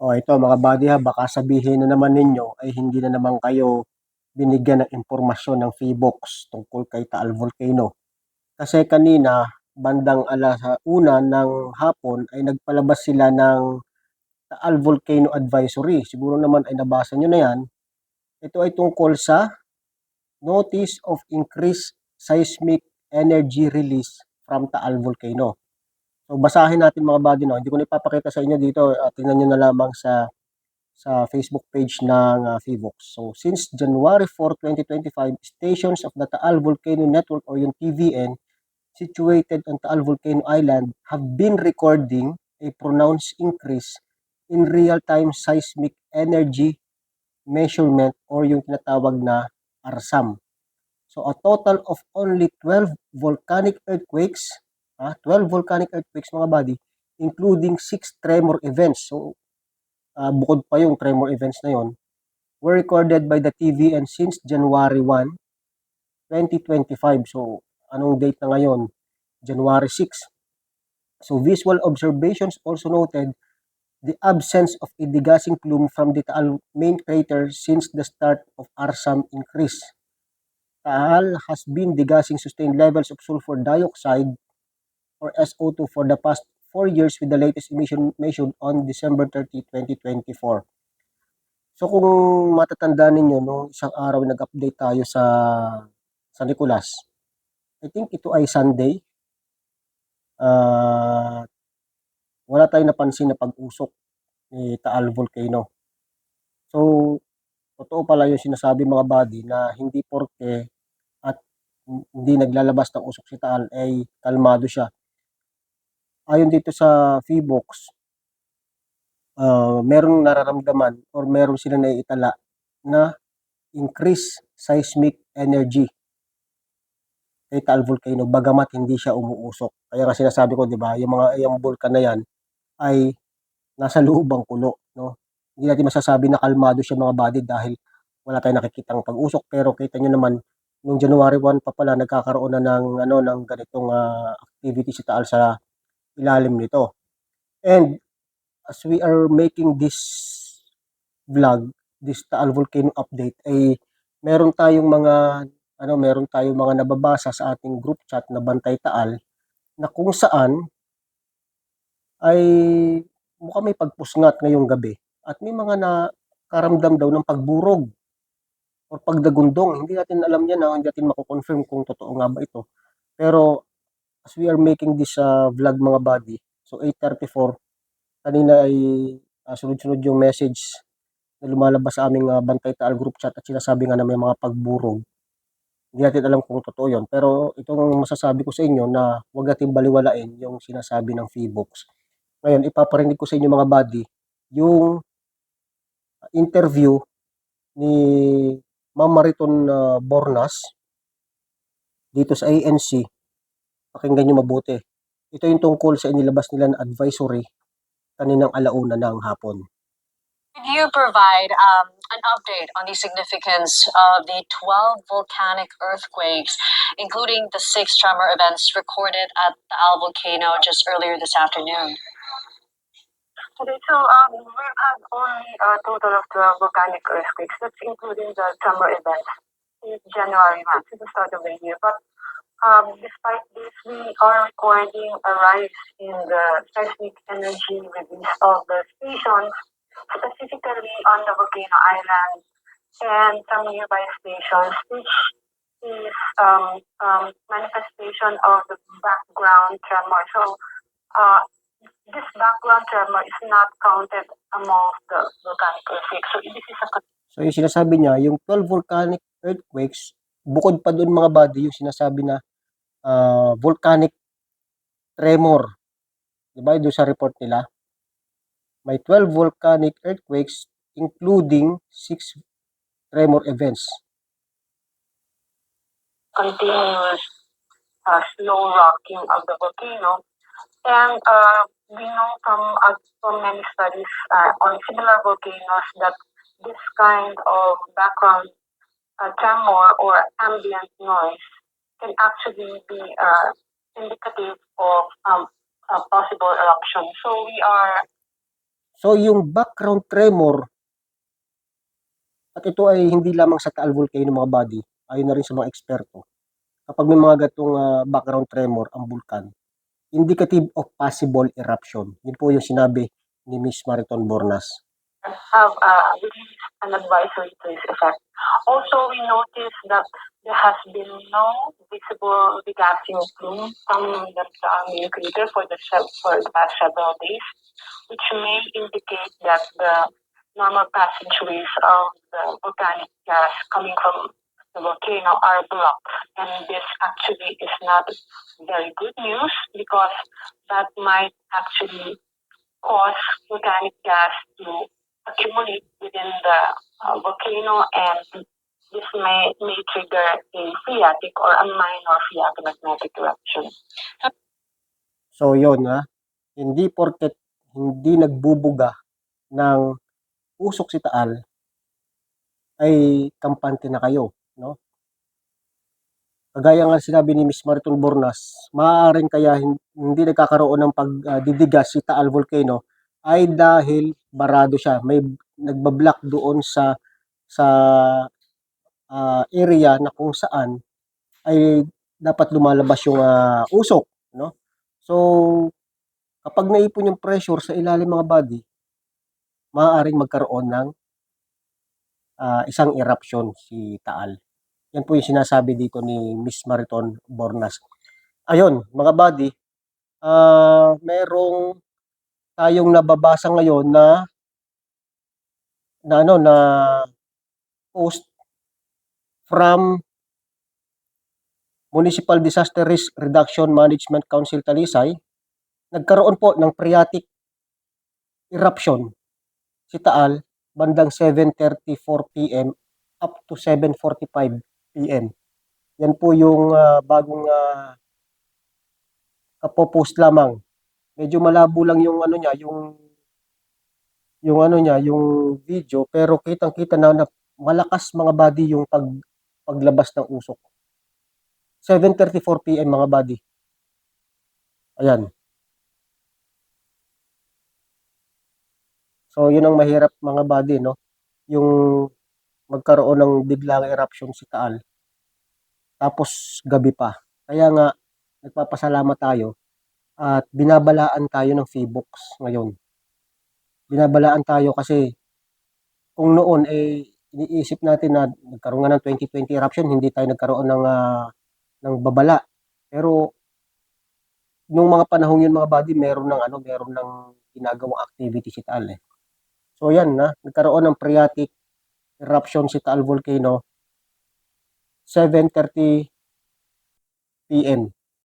O ito mga buddy ha, baka sabihin na naman ninyo ay hindi na naman kayo binigyan ng impormasyon ng Feebox tungkol kay Taal Volcano. Kasi kanina, bandang alas una ng hapon ay nagpalabas sila ng Taal Volcano Advisory. Siguro naman ay nabasa nyo na yan. Ito ay tungkol sa Notice of Increased Seismic Energy Release from Taal Volcano. So basahin natin mga buddy no. Hindi ko na ipapakita sa inyo dito. Uh, tingnan niyo na lamang sa sa Facebook page ng uh, Fivox. So since January 4, 2025, stations of the Taal Volcano Network or yung TVN situated on Taal Volcano Island have been recording a pronounced increase in real-time seismic energy measurement or yung tinatawag na ARSAM. So a total of only 12 volcanic earthquakes ah, 12 volcanic earthquakes mga buddy, including 6 tremor events. So, uh, bukod pa yung tremor events na yon, were recorded by the TVN since January 1, 2025. So, anong date na ngayon? January 6. So, visual observations also noted the absence of a degassing plume from the Taal main crater since the start of ARSAM increase. Taal has been degassing sustained levels of sulfur dioxide or SO2 for the past 4 years with the latest emission measured on December 30, 2024. So kung matatandaan ninyo, no, isang araw nag-update tayo sa sa Nicolas. I think ito ay Sunday. Uh, wala tayong napansin na pag-usok ni Taal Volcano. So, totoo pala yung sinasabi mga body na hindi porke at hindi naglalabas ng usok si Taal ay kalmado siya ayon dito sa Feebox, uh, merong nararamdaman or meron sila naiitala na increase seismic energy kay Taal Volcano bagamat hindi siya umuusok. Kaya nga sinasabi ko, 'di ba, yung mga yung bulkan na 'yan ay nasa lubang kulo, no? Hindi natin masasabi na kalmado siya mga body dahil wala tayong nakikitang pag-usok pero kita niyo naman nung January 1 pa pala nagkakaroon na ng ano ng ganitong uh, activity si Taal sa ilalim nito. And as we are making this vlog, this Taal Volcano update, ay meron tayong mga ano, meron tayong mga nababasa sa ating group chat na Bantay Taal na kung saan ay mukhang may pagpusngat ngayong gabi at may mga nakaramdam daw ng pagburog o pagdagundong. Hindi natin alam yan, ha? hindi natin mako-confirm kung totoo nga ba ito. Pero as we are making this uh, vlog mga buddy, so 8.34, kanina ay uh, sunod-sunod yung message na lumalabas sa aming uh, Bantay Taal group chat at sinasabi nga na may mga pagburog. Hindi natin alam kung totoo yon Pero itong masasabi ko sa inyo na huwag natin baliwalain yung sinasabi ng Feebox. Ngayon, ipaparinig ko sa inyo mga buddy yung interview ni Ma'am Mariton uh, Bornas dito sa ANC Pakinggan nyo mabuti. Ito yung tungkol sa inilabas nila na advisory kaninang alauna ng hapon. Could you provide um, an update on the significance of the 12 volcanic earthquakes, including the six tremor events recorded at the Al volcano just earlier this afternoon? Okay, so um, we've had only a total of 12 volcanic earthquakes, that's including the tremor events since January 1, since the start of the year. But Um, despite this, we are recording a rise in the seismic energy release of the stations, specifically on the Volcano Island and some nearby stations, which is um, um, manifestation of the background tremor. So, uh, this background tremor is not counted among the volcanic earthquakes. So, this is a So, yung sinasabi niya, yung 12 volcanic earthquakes, bukod pa doon mga body, yung sinasabi na uh, volcanic tremor. Diba? Doon sa report nila. May 12 volcanic earthquakes including 6 tremor events. Continuous uh, slow rocking of the volcano. And uh, we know from, uh, from many studies uh, on similar volcanoes that this kind of background uh, tremor or ambient noise can actually be uh, indicative of um, a possible eruption. So we are So yung background tremor at ito ay hindi lamang sa Taal Volcano mga body, ayon na rin sa mga eksperto. Kapag may mga gatong ah, background tremor ang bulkan, indicative of possible eruption. Yun po yung sinabi ni Miss Mariton Bornas. Have released an advisory to this effect. Also, we noticed that there has been no visible degassing plume coming the uh, main for the for the past several days, which may indicate that the normal passageways of the volcanic gas coming from the volcano are blocked. And this actually is not very good news because that might actually cause volcanic gas to accumulate within the uh, volcano and this may, may trigger a phreatic or a minor phreatomagnetic eruption. So yon ha, hindi porket hindi nagbubuga ng usok si Taal ay kampante na kayo, no? Kagaya nga sinabi ni Miss Mariton Bornas, maaaring kaya hin- hindi nagkakaroon ng pagdidigas si Taal Volcano ay dahil barado siya. May nagbablock doon sa sa ah, area na kung saan ay dapat lumalabas yung ah, usok, no? So, kapag naipon yung pressure sa ilalim mga body, maaaring magkaroon ng ah, isang eruption si Taal. Yan po yung sinasabi dito ni Miss Mariton Bornas. Ayun, mga body, ah merong tayong nababasa ngayon na na ano na post from Municipal Disaster Risk Reduction Management Council Talisay nagkaroon po ng phreatic eruption si Taal bandang 7:34 PM up to 7:45 PM. Yan po yung ah, bagong uh, kapopost lamang. Medyo malabo lang yung ano niya, yung yung ano niya, yung video pero kitang-kita na, na malakas mga body yung pag paglabas ng usok. 7:34 PM mga body. Ayan. So, yun ang mahirap mga body, no? Yung magkaroon ng biglang eruption si Taal. Tapos gabi pa. Kaya nga, nagpapasalamat tayo at binabalaan tayo ng Feebox ngayon. Binabalaan tayo kasi kung noon eh iniisip natin na nagkaroon nga ng 2020 eruption, hindi tayo nagkaroon ng ah, ng babala. Pero nung mga panahong yun mga body, meron ng ano, meron ng ginagawang activity si Taal eh. So yan na, nagkaroon ng phreatic eruption si Taal Volcano 7:30 PM.